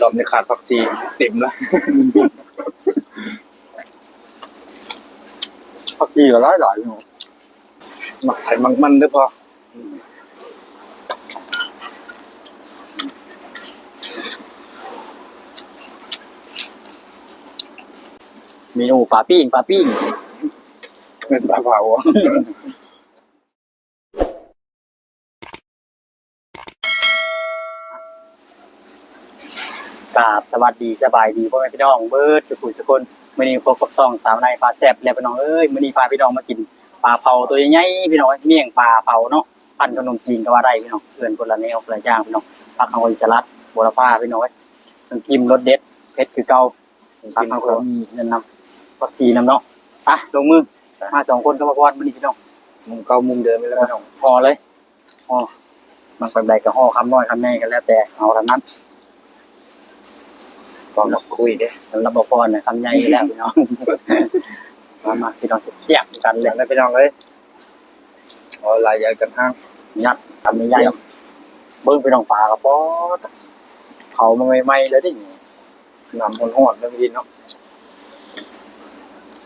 รอบนี้ขาดผักชีเต็มแล้วผักชีก็หลายหลายอยู่หมักไผ่มักมันเด้อพอเมนูปลาปิ้งปลาปิ้งเป็นปลาเผา กราบสวัสดีสบายดีพ่อแม่พี่น้องเบิร์ดจุกุสกุลมื้อนี้พบกับซองสาวในปลาแซ่บแล้วพี่น้องเอ้ยมื้อนี้พาพี่น้องมากินปลาเผาตัวใหญ่ๆพี่น้องเมี่ยงปลาเผาเนาะปั้นขนมจีนก็ว่าได้พี่น้องเพื่อนคนละแนวคนละอย่างพี่น้องผักขาวอิสลัดบัวละพาพี่น้องเอ้ยน้ำจิ้มรสเด็ดเผ็ดคือเก่าผักขาวมีนั่นนำผักชีน้ำเนาะอะลงมือมาสองคนก็มาพอดมื้อนี้พี่น้องมุมเก่ามุมเดิมไม่แล้วน้องพอเลยพอมันเป็นใดกับห่อคำน้อยคำแน่กันแล้วแต่เอาทางนั้น ตอนเราคุยเด้สำหรับบพรนะคำใหญ่แล้วพี่น้องมามาพี่น้องเสียบกันเลอยยากได้ไปน้องเลยอ๋อลายใหญ่กันห้างยัดคำใหญ่เบิ้งพี่น้องปลากระป๋อเขามาใหม่ๆเลยได้ยังน้ำมันหอดๆแล้วพี่เนาะ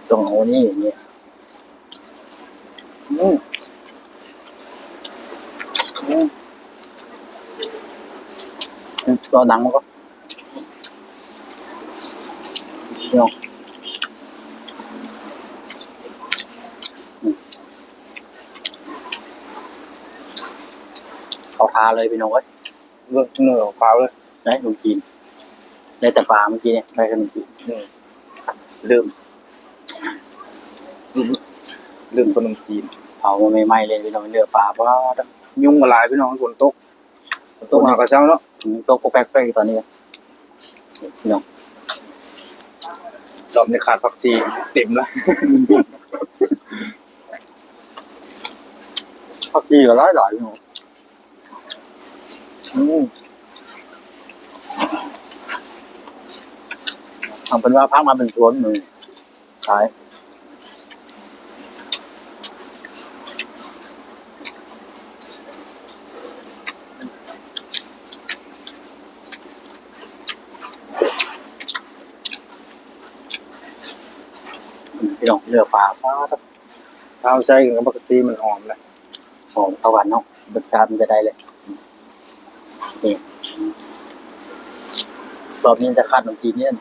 ตรงโหนี่อย่างเงี้ยอืมอืมตัวหนังมันก็ พี่น้องอืมเขาทาเลยพี่น้องเว้ยเลือกเนื้อขาวเลยได้ขนมจีนได้แต่ปลาเมื่อกี้เนี่ยได้ขนมจีนอืมลืมลืมลืมขนมจีนเผามาใหม่ๆเลยพี่น้องเลือกปลาเพราะว่ายุ่งมาหลายพี่น้องฝนตกฝนตกหากระเช้าเนาะโต๊ะแป๊กๆตอนนี้พี่น้อง รอบนี้ขาดผักชีเต็มแล้วผักชีก็ร้อยหลายพี่น้องอืมทำเป็นว่าพักมาเป็นสวนมือขาย พี่น้องเลือปลาปลาถ้าเอาใช้กับผักชีมันหอมเลยหอมเข้ากันเนาะรสชาติมันจะได้เลยนี่รอบนี้จะคาดขนมจีนเนี่ย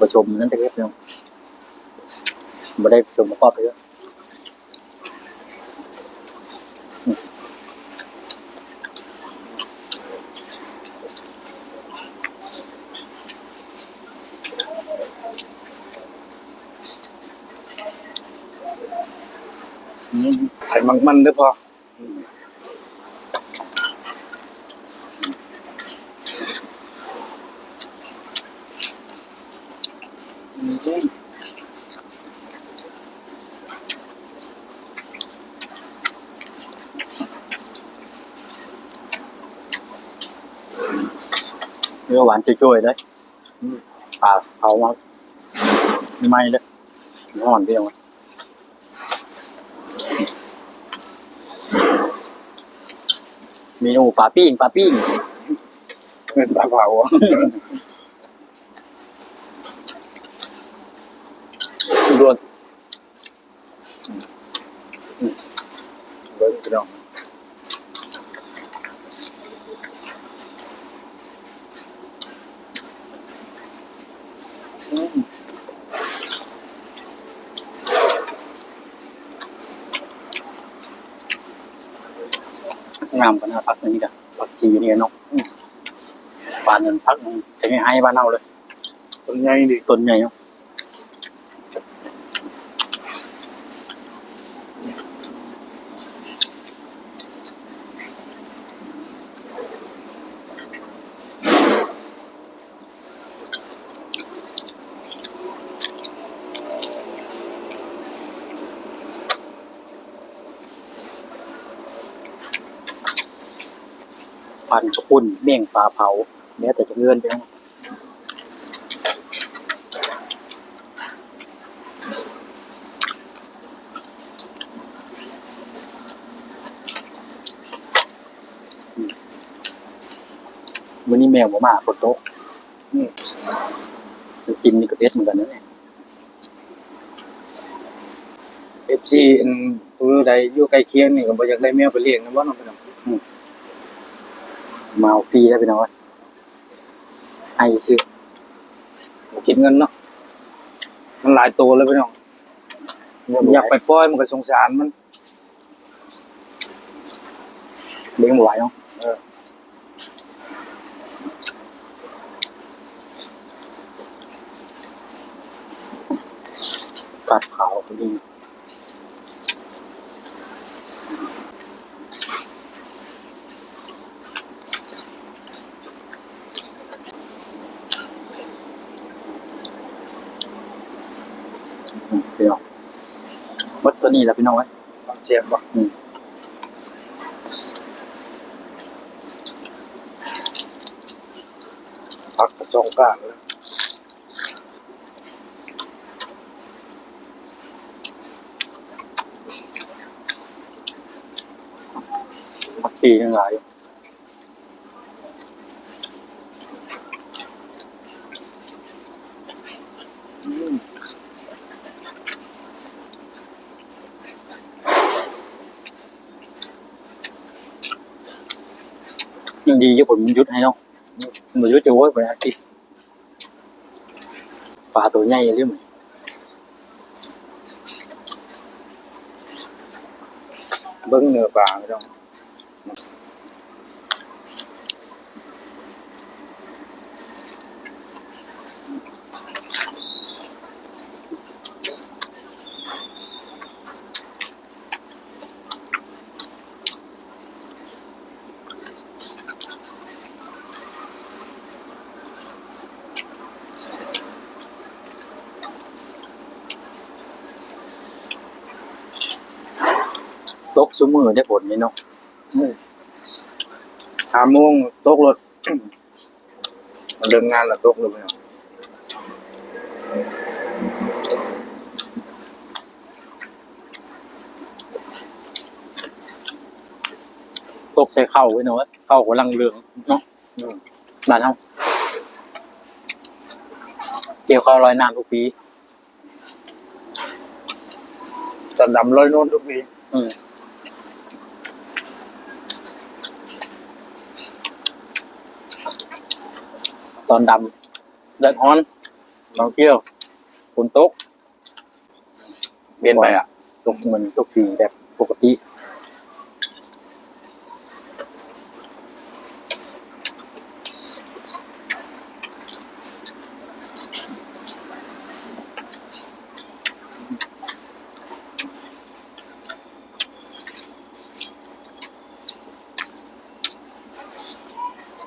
ผสมนั่นจะเรียบเนาะไม่ได้ผสมประกอบไปเยอะ ไผ่มักมันเด้อพออืมเนื้อหวานจุ้ยๆเลยปลาเผามาไม่เลยห่อนเดียว เมนูปลาปิ้งปลาปิ้งเป็นปลาเผาอะรวนอืมเบิ้งพี่น้องอืม งามกันนะพักนี้กันพักสีนี่เนาะอืมปานนั้นพักจะให้ให้บ้านเฮาเลยต้นใหญ่ดิต้นใหญ่เนาะ ปันกระปุ่นเมี่ยงปลาเผาแล้วแต่จะเงินไปวันนี้แมวบ่มาฝนตกอืมไปกินนี่ก็เด็ดเหมือนกันนะเนี่ยเอฟซีตัวใดอยู่ใกล้เคียงนี่ก็บ่อยากได้แมวไปเลี้ยงนะบ่น้องพี่น้อง มาเอาฟรีแล้วพี่น้องให้ซื้อบ่คิดเงินเนาะมันหลายตัวแล้วพี่น้องอยากไปปล่อยมันก็สงสารมันเลี้ยงไหวเนาะกัดขาวพอดี พี่น้องวัดตัวนี้แหละพี่น้องเอ้ยความเจ็บบ่พักกระจองกลางแล้วมักชีทั้งหลายอยู่ยัง ดีที่ผมยุดให้เนาะมันยุดจะโว้ยเป็นอาทิตย์ปลาตัวใหญ่เรื่องมันเบิ่งเนื้อปลาพี่น้อง ซุ้มือได้ผลนี่เนาะห้าโมงตกรถเดินงานแล้วตกเลยพี่น้องตกใส่เข้าไว้เนาะเข้ากำลังเรืองเนาะอืมบ้านเฮาเกี่ยวข้าวลอยน้ำทุกปีจะดำร้อยโน่นทุกปีอืม ตอนดำแดดฮ้อนบางเที่ยวฝนตกเปลี่ยนไปอะตกเหมือนทุกปีแบบปกติ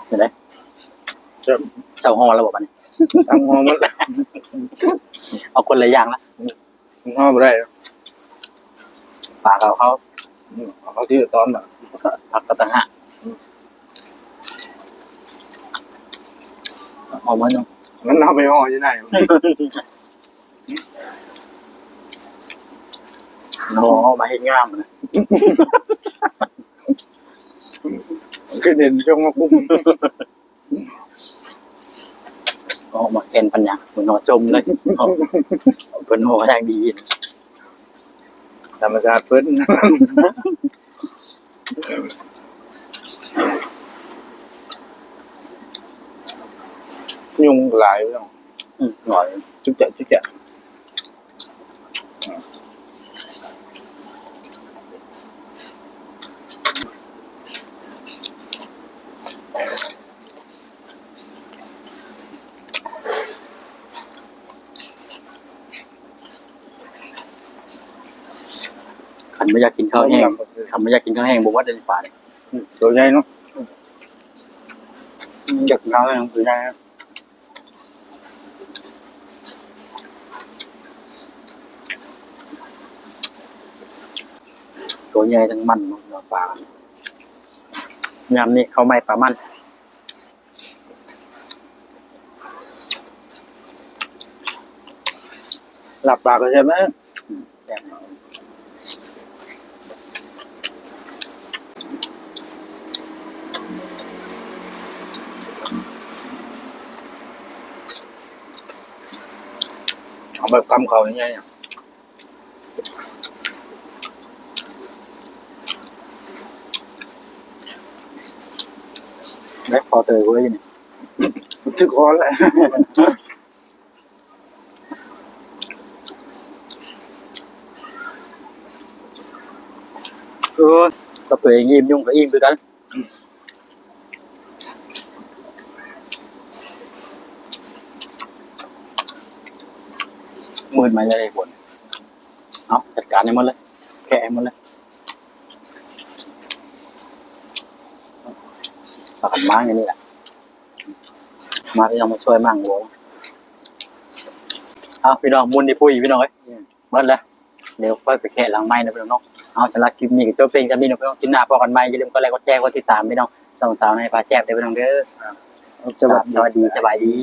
เห็นไหมครับ เสาฮอแล้วบอกมันยทำหอมมันแหละเอาคนละอย่างละหอมบ่ได้ปากเขาเขาอืมเอาเขาที่ตอนน่ะผักกระตังหะเอามาหนึ่งงั้นเอาไปห่อที่ไหนโอ้มาเห็นงามเลยคือเด่นช่วงมากุ้ งก็มาเห็นปัญญาเหมือนนอชมเลยเอาเป็นหัวอย่างดีธรรมชาติเพิ่นยุงหลายพี่น้องอืมหน่อยจุกจะจุกจะ ขันไม่อยากกินข้าวแห้งขันไม่อยากกินข้าวแห้งบอกว่าเดินป่าเนี่ยตัวใหญ่เนาะอยากกินข้าวแห้งคือได้นะตัวใหญ่ทั้งมันเนาะปลายามนี้เขาไม่ปลามันหลับปากก็ใช่ไหม อืมแซ่บ เนาะเอาแบบกำเขานี่ไงอะแล้วพอเตยเว้ยนี่ถึกคอนแหละเออกับตัวเองยิ้มยุ่งกับอิ่มคือกัน หมื่นมาเลยผลเอาจัดการให้หมดเลยแค่ให้หมดเลยปากกันม้างอย่างนี้แหละ มาที่เรามาช่วยมั่งหัวเอาพี่น้องมุนดีปุ้ยพี่น้องเอ้ยหมดแล้วเดี๋ยวค่อยไปแค่หลังไม้นะพี่น้องเนาะเอาสำหรับคลิปนี้ก็จบเพลงจะมีนะพี่น้องกินหน้าพอกันไหมอย่าลืมกดไลค์กดแชร์กดติดตามพี่น้องสองสาวในพาแซ่บเด้อพี่น้องเด้อจะแบบสวัสดีสบายดี